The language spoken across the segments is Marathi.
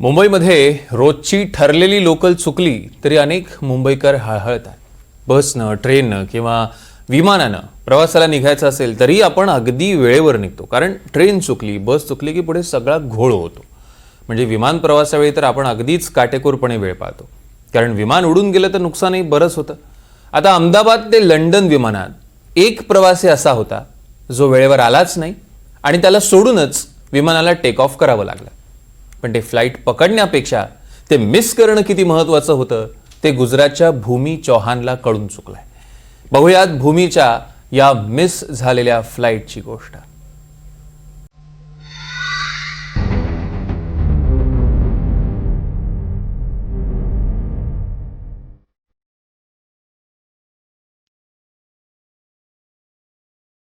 मुंबईमध्ये रोजची ठरलेली लोकल चुकली तरी अनेक मुंबईकर हळहळतात बसनं ट्रेननं किंवा विमानानं प्रवासाला निघायचं असेल तरी आपण अगदी वेळेवर निघतो. कारण ट्रेन चुकली बस चुकली की पुढे सगळा घोळ होतो. म्हणजे विमान प्रवासावेळी तर आपण अगदीच काटेकोरपणे वेळ पाहतो. कारण विमान उडून गेलं तर नुकसानही बरंच होतं. आता अहमदाबाद ते लंडन विमानात एक प्रवासी असा होता जो वेळेवर आलाच नाही आणि त्याला सोडूनच विमानाला टेक ऑफ करावं लागलं. पण ते फ्लाईट पकडण्यापेक्षा ते मिस करणं किती महत्वाचं होतं ते गुजरातच्या भूमी चौहानला कळून चुकलंय. बघूयात भूमीच्या या मिस झालेल्या फ्लाईटची गोष्ट.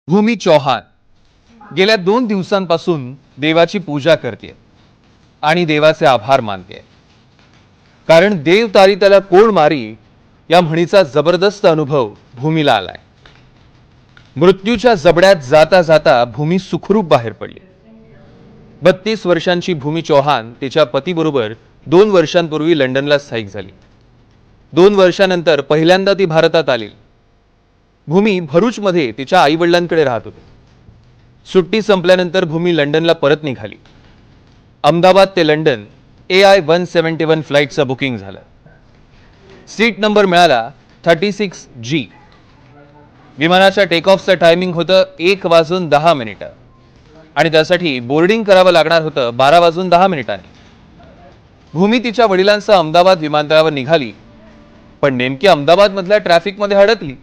भूमी चौहान गेल्या दोन दिवसांपासून देवाची पूजा करते आणि देवाचे आभार मानते. कारण देव तारी त्याला कोण मारी या म्हणीचा जबरदस्त अनुभव भूमीला आलाय. मृत्यूच्या जबड्यात जाता जाता भूमी सुखरूप बाहेर पडली. बत्तीस वर्षांची भूमी चौहान तिच्या पतीबरोबर दोन वर्षांपूर्वी लंडनला स्थायिक झाली. दोन वर्षानंतर पहिल्यांदा ती भारतात आली. भूमी भरूचमध्ये तिच्या आईवडिलांकडे राहत होती. सुट्टी संपल्यानंतर भूमी लंडनला परत निघाली. अहमदाबाद ते London A I one seventy one फ्लाईटचं बुकिंग झालं. सीट नंबर मिळाला थर्टी सिक्स जी विमानाच्या टेक ऑफचं टायमिंग होतं एक वाजून दहा मिनिटं. आणि त्यासाठी बोर्डिंग करावं लागणार होतं बारा वाजून दहा मिनिटांनी. भूमी तिच्या वडिलांसह अहमदाबाद विमानतळावर निघाली. पण नेमकी अहमदाबादमधल्या ट्रॅफिकमध्ये अडकली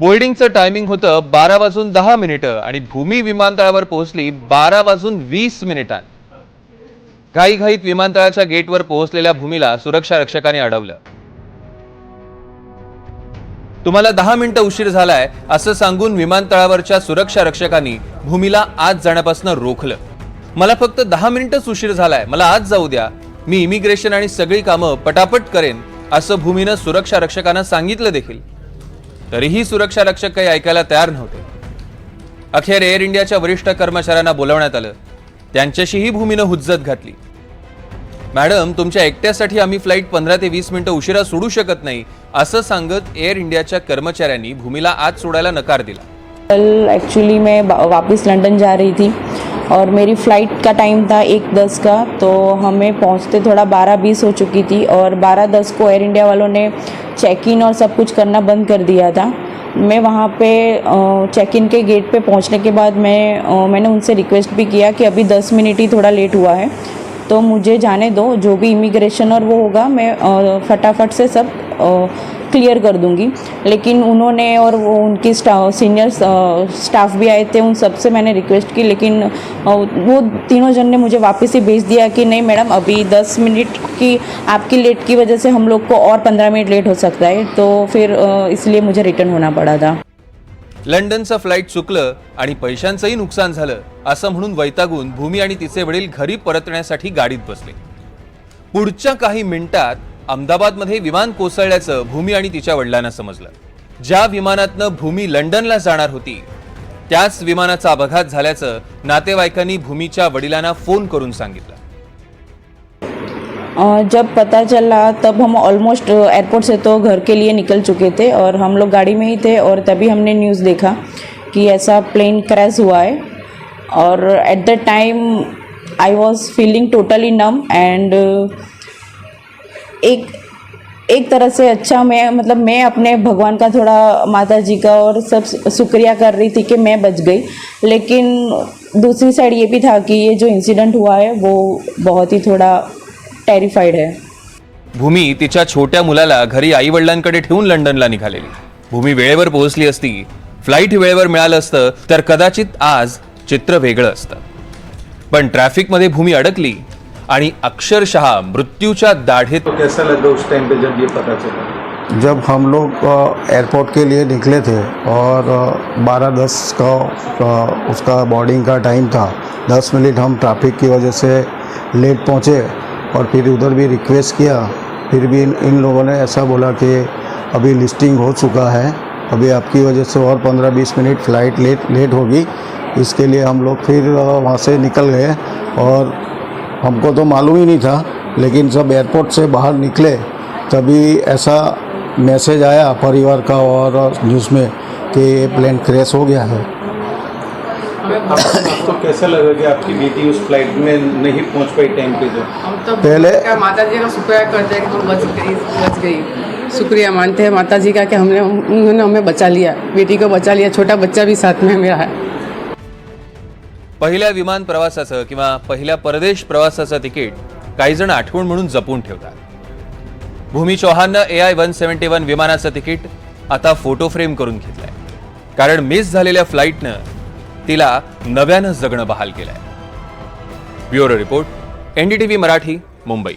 बोर्डिंगचं टायमिंग होतं बारा वाजून दहा मिनिटं आणि भूमी विमानतळावर पोहोचली बारा वाजून वीस मिनिटांत घाईघाईत विमानतळाच्या गेटवर पोहोचलेल्या भूमीला सुरक्षा रक्षकाने अडवलं. तुम्हाला दहा मिनिटं उशीर झालाय असं सांगून विमानतळावरच्या सुरक्षा रक्षकांनी भूमीला आज जाण्यापासून रोखलं. मला फक्त दहा मिनिटच उशीर झालाय मला आज जाऊ द्या. मी इमिग्रेशन आणि सगळी कामं पटापट करेन असं भूमीनं सुरक्षा रक्षकांना सांगितलं देखील. तरीही सुरक्षा रक्षक काही ऐकायला तयार नव्हते. अखेर एअर इंडियाच्या वरिष्ठ कर्मचाऱ्यांना बोलवण्यात आलं. त्यांच्याशीही भूमीनं हुज्जत घातली. मॅडम तुमच्या एकट्यासाठी आम्ही फ्लाईट पंधरा ते वीस मिनिटं उशिरा सोडू शकत नाही असं सांगत एअर इंडियाच्या कर्मचाऱ्यांनी भूमीला आज सोडायला नकार दिला. कल एक्चुअली मैं वापस लंदन जा रही थी और मेरी फ़्लाइट का टाइम था एक दस का तो हमें पहुंचते थोड़ा बारह बीस हो चुकी थी और बारह दस को एयर इंडिया वालों ने चेक इन और सब कुछ करना बंद कर दिया था। मैं वहाँ पे चेक इन के गेट पे पहुँचने के बाद मैं मैंने उनसे रिक्वेस्ट भी किया कि अभी दस मिनट ही थोड़ा लेट हुआ है। तो मुझे जाने दो, जो भी इमिग्रेशन और वो होगा, मैं फटाफट से सब क्लियर कर दूँगी। लेकिन उन्होंने और वो उनकी स्टाफ सीनियर स्टाफ भी आए थे, उन सबसे मैंने रिक्वेस्ट की, लेकिन वो तीनों जन ने मुझे वापस ही भेज दिया कि नहीं मैडम, अभी दस मिनट की, आपकी लेट की वजह से हम लोग को और पंद्रह मिनट लेट हो सकता है। तो फिर इसलिए मुझे रिटर्न होना पड़ा था। लंडनचं फ्लाईट चुकलं आणि पैशांचंही नुकसान झालं असं म्हणून वैतागून भूमी आणि तिचे वडील घरी परतण्यासाठी गाडीत बसले. पुढच्या काही मिनिटात अहमदाबादमध्ये विमान कोसळल्याचं भूमी आणि तिच्या वडिलांना समजलं. ज्या विमानातनं भूमी लंडनला जाणार होती त्याच विमानाचा अपघात झाल्याचं नातेवाईकांनी भूमीच्या वडिलांना फोन करून सांगितलं. जब पता चला, तब हम ऑलमोस्ट एयरपोर्ट से तो घर के लिए निकल चुके थे और हम लोग गाड़ी में ही थे और तभी हमने न्यूज़ देखा कि ऐसा प्लेन क्रैश हुआ है। और at the time I was feeling totally numb and एक एक तरह से अच्छा मैं मतलब मैं अपने भगवान का थोड़ा माता जी का और सब शुक्रिया कर रही थी कि मैं बच गई। लेकिन दूसरी साइड ये भी था कि ये जो इंसिडेंट हुआ है, वो बहुत ही थोड़ा टेरिफाइड है भूमी तिच्या छोट्या मुलाला घरी आई वडिलांकडे ठेवून लंडनला निघालेली. भूमी वेळेवर पोहोचली असती फ्लाईट वेळेवर मिळालं असतं तर कदाचित आज चित्र वेगळं असतं. पण ट्रॅफिकमध्ये भूमी अडकली आणि अक्षरशः मृत्यूच्या दाढेत तो कैसा लगा उस टाइम पे जब ये पता चला? जब हम लोग एयरपोर्ट के लिए निकले थे और बारह दस का उसका बोर्डिंग का टाइम था दस मिनट हम ट्रैफिक की वजह से लेट पहुँचे। और फिर उधर भी रिक्वेस्ट किया। फिर भी इन, इन लोगों ने ऐसा बोला कि अभी लिस्टिंग हो चुका है। अभी आपकी वजह से और पंद्रह बीस मिनट फ़्लाइट लेट लेट होगी। इसके लिए हम लोग फिर वहाँ से निकल गए और हमको तो मालूम ही नहीं था लेकिन जब एयरपोर्ट से बाहर निकले तभी ऐसा मैसेज आया परिवार का और न्यूज़ में कि ये प्लेन क्रैश हो गया है। आपको कैसा लगा कि आपकी बेटी उस फ्लाइट में नहीं पहुंच पाई टाइम पे जो? हम तो पहले- माता जी का शुक्रिया करते हैं कि हम बच गई बच गई। शुक्रिया मानते हैं माता जी का कि हमने उन्होंने हमें बचा लिया बेटी को बचा लिया छोटा बच्चा भी साथ में मेरा है। पहिल्या विमान प्रवासाचं किंवा पहिल्या परदेश प्रवासाचं तिकीट काही जण आठवण म्हणून जपून ठेवतात. Bhumi चौहाननं A I one seventy one विमानाचं तिकीट आता फोटो फ्रेम करून घेतलंय. कारण मिस झालेल्या फ्लाईटनं तिला नव्यानं जगणं बहाल केलंय. Bureau report NDTV Marathi Mumbai.